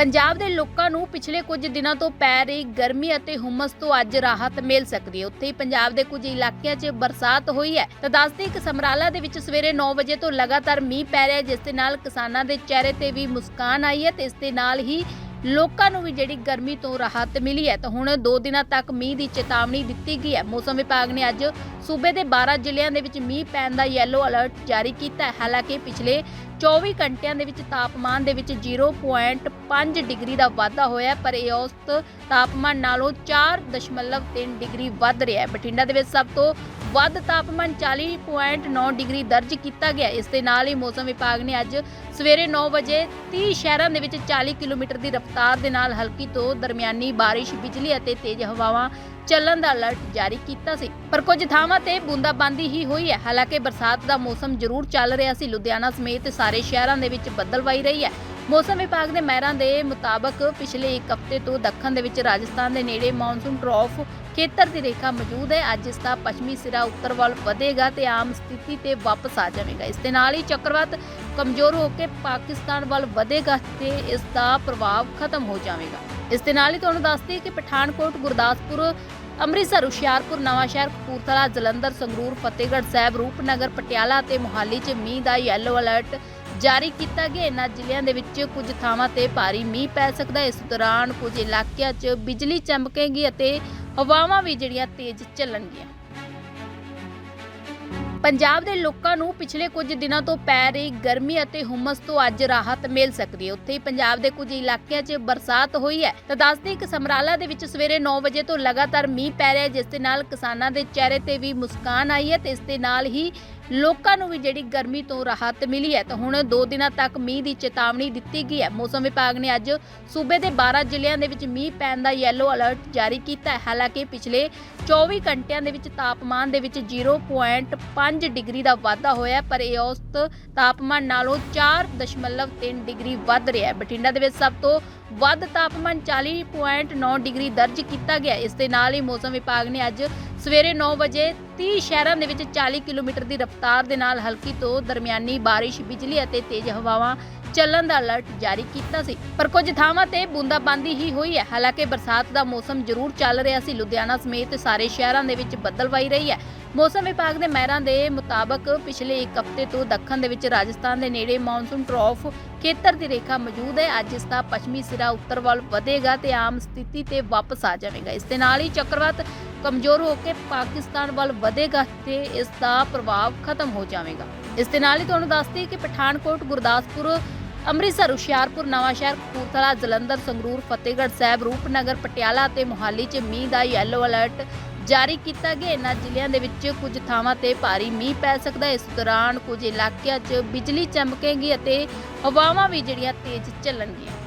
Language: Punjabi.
ਪੰਜਾਬ ਦੇ ਲੋਕਾਂ ਨੂੰ ਪਿਛਲੇ ਕੁਝ ਦਿਨਾਂ ਤੋਂ ਪੈ ਰਹੀ ਗਰਮੀ ਅਤੇ ਹੁਮਸ ਤੋਂ ਅੱਜ ਰਾਹਤ ਮਿਲ ਸਕਦੀ ਹੈ। ਉੱਥੇ ਹੀ ਪੰਜਾਬ ਦੇ ਕੁਝ ਇਲਾਕਿਆਂ 'ਚ ਬਰਸਾਤ ਹੋਈ ਹੈ। ਤਾਂ ਦੱਸਦੇ ਕਿ ਸਮਰਾਲਾ ਦੇ ਵਿੱਚ ਸਵੇਰੇ 9 ਵਜੇ ਤੋਂ ਲਗਾਤਾਰ ਮੀਂਹ ਪੈ ਰਿਹਾ ਜਿਸ ਦੇ ਨਾਲ ਕਿਸਾਨਾਂ ਦੇ ਚਿਹਰੇ ਤੇ ਵੀ ਮੁਸਕਾਨ ਆਈ ਹੈ ਤੇ ਇਸ ਦੇ ਨਾਲ ਹੀ ਲੋਕਾਂ ਨੂੰ ਵੀ ਜਿਹੜੀ ਗਰਮੀ ਤੋਂ ਰਾਹਤ ਮਿਲੀ ਹੈ। ਤਾਂ ਹੁਣ 2 ਦਿਨਾਂ ਤੱਕ ਮੀਂਹ ਦੀ ਚੇਤਾਵਨੀ ਦਿੱਤੀ ਗਈ ਹੈ। ਮੌਸਮ ਵਿਭਾਗ ਨੇ ਅੱਜ ਸੂਬੇ ਦੇ 12 ਜ਼ਿਲ੍ਹਿਆਂ ਦੇ ਵਿੱਚ ਮੀਂਹ ਪੈਣ ਦਾ ਯੈਲੋ ਅਲਰਟ ਜਾਰੀ ਕੀਤਾ ਹੈ। ਹਾਲਾਂਕਿ ਪਿਛਲੇ 24 ਘੰਟਿਆਂ ਦੇ ਵਿੱਚ ਤਾਪਮਾਨ ਦੇ ਵਿੱਚ 0.5 ਡਿਗਰੀ ਦਾ ਵਾਧਾ ਹੋਇਆ ਪਰ ਇਹ ਔਸਤ ਤਾਪਮਾਨ ਨਾਲੋਂ 4.3 ਡਿਗਰੀ ਵੱਧ ਰਿਹਾ ਹੈ। ਬਠਿੰਡਾ ਦੇ ਵਿੱਚ ਸਭ ਤੋਂ ਵੱਧ ਤਾਪਮਾਨ 40.9 ਡਿਗਰੀ ਦਰਜ ਕੀਤਾ ਗਿਆ। ਇਸ ਦੇ ਨਾਲ ਹੀ ਮੌਸਮ ਵਿਭਾਗ ਨੇ ਅੱਜ ਸਵੇਰੇ 9 ਵਜੇ 30 ਸ਼ਹਿਰਾਂ ਦੇ ਵਿੱਚ 40 ਕਿਲੋਮੀਟਰ ਦੀ ਰਫ਼ਤਾਰ ਦੇ ਨਾਲ ਹਲਕੀ ਤੋਂ ਦਰਮਿਆਨੀ ਬਾਰਿਸ਼, ਬਿਜਲੀ ਅਤੇ ਤੇਜ਼ ਹਵਾਵਾਂ ਚੱਲਣ ਦਾ ਅਲਰਟ ਜਾਰੀ ਕੀਤਾ ਸੀ। ਪਰ ਕੁਝ ਥਾਵਾਂ ਤੇ ਬੂੰਦਾਬਾਂਦੀ ਹੀ ਹੋਈ ਹੈ। ਹਾਲਾਂਕਿ ਬਰਸਾਤ ਦਾ ਮੌਸਮ ਜ਼ਰੂਰ ਚੱਲ ਰਿਹਾ ਸੀ। ਲੁਧਿਆਣਾ ਸਮੇਤ ਸਾਰੇ ਸ਼ਹਿਰਾਂ ਦੇ ਵਿੱਚ ਬੱਦਲਵਾਈ ਰਹੀ ਹੈ। ਮੌਸਮ ਵਿਭਾਗ ਦੇ ਮਹਿਰਾਂ ਦੇ ਮੁਤਾਬਕ ਪਿਛਲੇ ਇੱਕ ਹਫ਼ਤੇ ਤੋਂ ਦੱਖਣ ਦੇ ਵਿੱਚ ਰਾਜਸਥਾਨ ਦੇ ਨੇੜੇ ਮੌਨਸੂਨ ਟਰੋਫ ਖੇਤਰ ਦੀ ਰੇਖਾ ਮੌਜੂਦ ਹੈ। ਅੱਜ ਇਸ ਦਾ ਪੱਛਮੀ ਸਿਰਾ ਉੱਤਰ ਵੱਲ ਵਧੇਗਾ ਤੇ ਆਮ ਸਥਿਤੀ ਤੇ ਵਾਪਸ ਆ ਜਾਵੇਗਾ। ਇਸ ਦੇ ਨਾਲ ਹੀ ਚੱਕਰਵਾਤ ਕਮਜ਼ੋਰ ਹੋ ਕੇ ਪਾਕਿਸਤਾਨ ਵੱਲ ਵਧੇਗਾ ਤੇ ਇਸ ਦਾ ਪ੍ਰਭਾਵ ਖਤਮ ਹੋ ਜਾਵੇਗਾ। ਇਸ ਦੇ ਨਾਲ ਹੀ ਤੁਹਾਨੂੰ ਦੱਸ ਕਿ ਪਠਾਨਕੋਟ, ਗੁਰਦਾਸਪੁਰ, ਅੰਮ੍ਰਿਤਸਰ, ਹੁਸ਼ਿਆਰਪੁਰ, ਨਵਾਂਸ਼ਹਿਰ, ਕਪੂਰਥਲਾ, ਜਲੰਧਰ, ਸੰਗਰੂਰ, ਫਤਿਹਗੜ੍ਹ ਸਾਹਿਬ, ਰੂਪਨਗਰ, ਪਟਿਆਲਾ ਤੇ ਮੋਹਾਲੀ 'ਚ ਮੀਂਹ ਦਾ ਯੈਲੋ ਅਲਰਟ ਜਾਰੀ ਕੀਤਾ ਗਿਆ। ਇਹਨਾਂ ਜ਼ਿਲ੍ਹਿਆਂ ਦੇ ਵਿੱਚ ਕੁਝ ਥਾਵਾਂ ਤੇ ਭਾਰੀ ਮੀਂਹ ਪੈ ਸਕਦਾ ਹੈ। ਇਸ ਦੌਰਾਨ ਕੁਝ ਇਲਾਕਿਆਂ 'ਚ ਬਿਜਲੀ ਚਮਕੇਗੀ ਅਤੇ ਹਵਾਵਾਂ ਵੀ ਜਿਹੜੀਆਂ ਤੇਜ਼ ਚੱਲਣਗੀਆਂ। ਪੰਜਾਬ ਦੇ ਲੋਕਾਂ ਨੂੰ ਪਿਛਲੇ ਕੁਝ ਦਿਨਾਂ ਤੋਂ ਪੈ ਰਹੀ ਗਰਮੀ ਅਤੇ ਹੁਮਸ ਤੋਂ ਅੱਜ ਰਾਹਤ ਮਿਲ ਸਕਦੀ ਹੈ। ਉੱਥੇ ਹੀ ਪੰਜਾਬ ਦੇ ਕੁਝ ਇਲਾਕਿਆਂ 'ਚ ਬਰਸਾਤ ਹੋਈ ਹੈ। ਤਾਂ ਦੱਸਦੇ ਕਿ ਸਮਰਾਲਾ ਦੇ ਵਿੱਚ ਸਵੇਰੇ 9 ਵਜੇ ਤੋਂ ਲਗਾਤਾਰ ਮੀਂਹ ਪੈ ਰਿਹਾ ਹੈ, ਜਿਸ ਦੇ ਨਾਲ ਕਿਸਾਨਾਂ ਦੇ ਚਿਹਰੇ ਤੇ ਵੀ ਮੁਸਕਾਨ ਆਈ ਹੈ ਤੇ ਇਸ ਦੇ ਨਾਲ ਹੀ ਲੋਕਾਂ ਨੂੰ ਵੀ ਜਿਹੜੀ ਗਰਮੀ ਤੋਂ ਰਾਹਤ ਮਿਲੀ ਹੈ ਤਾਂ ਹੁਣ 2 ਦਿਨਾਂ ਤੱਕ ਮੀਂਹ ਦੀ ਚੇਤਾਵਨੀ ਦਿੱਤੀ ਗਈ ਹੈ। ਮੌਸਮ ਵਿਭਾਗ ਨੇ ਅੱਜ ਸੂਬੇ ਦੇ 12 ਜ਼ਿਲ੍ਹਿਆਂ ਦੇ ਵਿੱਚ ਮੀਂਹ ਪੈਣ ਦਾ ਯੈਲੋ ਅਲਰਟ ਜਾਰੀ ਕੀਤਾ ਹੈ। ਹਾਲਾਂਕਿ ਪਿਛਲੇ 24 ਘੰਟਿਆਂ ਦੇ ਵਿੱਚ ਤਾਪਮਾਨ ਦੇ ਵਿੱਚ 0.5 ਡਿਗਰੀ ਦਾ ਵਾਧਾ ਹੋਇਆ ਪਰ ਇਹ ਔਸਤ ਤਾਪਮਾਨ ਨਾਲੋਂ 4.3 ਡਿਗਰੀ ਵੱਧ ਰਿਹਾ ਹੈ। ਬਠਿੰਡਾ ਦੇ ਵਿੱਚ ਸਭ ਤੋਂ ਵੱਧ ਤਾਪਮਾਨ 40.9 ਡਿਗਰੀ ਦਰਜ ਕੀਤਾ ਗਿਆ। ਇਸ ਦੇ ਨਾਲ ਹੀ ਮੌਸਮ ਵਿਭਾਗ ਨੇ ਅੱਜ ਸਵੇਰੇ 9 ਵਜੇ 30 ਸ਼ਹਿਰਾਂ ਦੇ ਵਿੱਚ 40 ਕਿਲੋਮੀਟਰ ਦੀ ਰਫ਼ਤਾਰ ਦੇ ਨਾਲ ਹਲਕੀ ਤੋਂ ਦਰਮਿਆਨੀ ਬਾਰਿਸ਼, ਬਿਜਲੀ ਅਤੇ ਤੇਜ਼ ਹਵਾਵਾਂ ਚੱਲਣ ਦਾ ਅਲਰਟ ਜਾਰੀ ਕੀਤਾ ਸੀ। ਪਰ ਕੁਝ ਥਾਵਾਂ ਤੇ ਬੂੰਦਾਬਾਂਦੀ ਹੀ ਹੋਈ ਹੈ। ਹਾਲਾਂਕਿ ਬਰਸਾਤ ਦਾ ਮੌਸਮ ਜ਼ਰੂਰ ਚੱਲ ਰਿਹਾ ਸੀ। ਲੁਧਿਆਣਾ ਸਮੇਤ ਸਾਰੇ ਸ਼ਹਿਰਾਂ ਦੇ ਵਿੱਚ ਬੱਦਲਵਾਈ ਰਹੀ ਹੈ। ਮੌਸਮ ਵਿਭਾਗ ਦੇ ਮਹਿਰਾਂ ਦੇ ਮੁਤਾਬਕ ਪਿਛਲੇ ਇੱਕ ਹਫ਼ਤੇ ਤੋਂ ਦੱਖਣ ਦੇ ਵਿੱਚ ਰਾਜਸਥਾਨ ਦੇ ਨੇੜੇ ਮੌਨਸੂਨ ਟਰੌਫ ਖੇਤਰ ਦੀ ਰੇਖਾ ਮੌਜੂਦ ਹੈ। ਅੱਜ ਇਸ ਦਾ ਪੱਛਮੀ ਸਿਰਾ ਉੱਤਰ ਵੱਲ ਵਧੇਗਾ ਤੇ ਆਮ ਸਥਿਤੀ ਤੇ ਵਾਪਸ ਆ ਜਾਵੇਗਾ। ਇਸ ਦੇ ਨਾਲ ਹੀ ਚੱਕਰਵਾਤ ਕਮਜ਼ੋਰ ਹੋ ਕੇ ਪਾਕਿਸਤਾਨ ਵੱਲ ਵਧੇਗਾ ਤੇ ਇਸ ਦਾ ਪ੍ਰਭਾਵ ਖਤਮ ਹੋ ਜਾਵੇਗਾ। ਇਸ ਦੇ ਨਾਲ ਹੀ ਤੁਹਾਨੂੰ ਦੱਸਦੀ ਕਿ ਪਠਾਨਕੋਟ, ਗੁਰਦਾਸਪੁਰ ਅੰਮ੍ਰਿਤਸਰ, ਹੁਸ਼ਿਆਰਪੁਰ, ਨਵਾਂਸ਼ਹਿਰ, ਕਪੂਰਥਲਾ, ਜਲੰਧਰ, ਸੰਗਰੂਰ, ਫਤਿਹਗੜ੍ਹ ਸਾਹਿਬ, ਰੂਪਨਗਰ, ਪਟਿਆਲਾ ਅਤੇ ਮੋਹਾਲੀ 'ਚ ਮੀਂਹ ਦਾ ਯੈਲੋ ਅਲਰਟ ਜਾਰੀ ਕੀਤਾ ਗਿਆ। ਇਹਨਾਂ ਜ਼ਿਲ੍ਹਿਆਂ ਦੇ ਵਿੱਚ ਕੁਝ ਥਾਵਾਂ ਤੇ ਭਾਰੀ ਮੀਂਹ ਪੈ ਸਕਦਾ ਹੈ। ਇਸ ਦੌਰਾਨ ਕੁਝ ਇਲਾਕਿਆਂ 'ਚ ਬਿਜਲੀ ਚਮਕੇਗੀ ਅਤੇ ਹਵਾਵਾਂ ਵੀ ਜਿਹੜੀਆਂ ਤੇਜ਼ ਚੱਲਣਗੀਆਂ।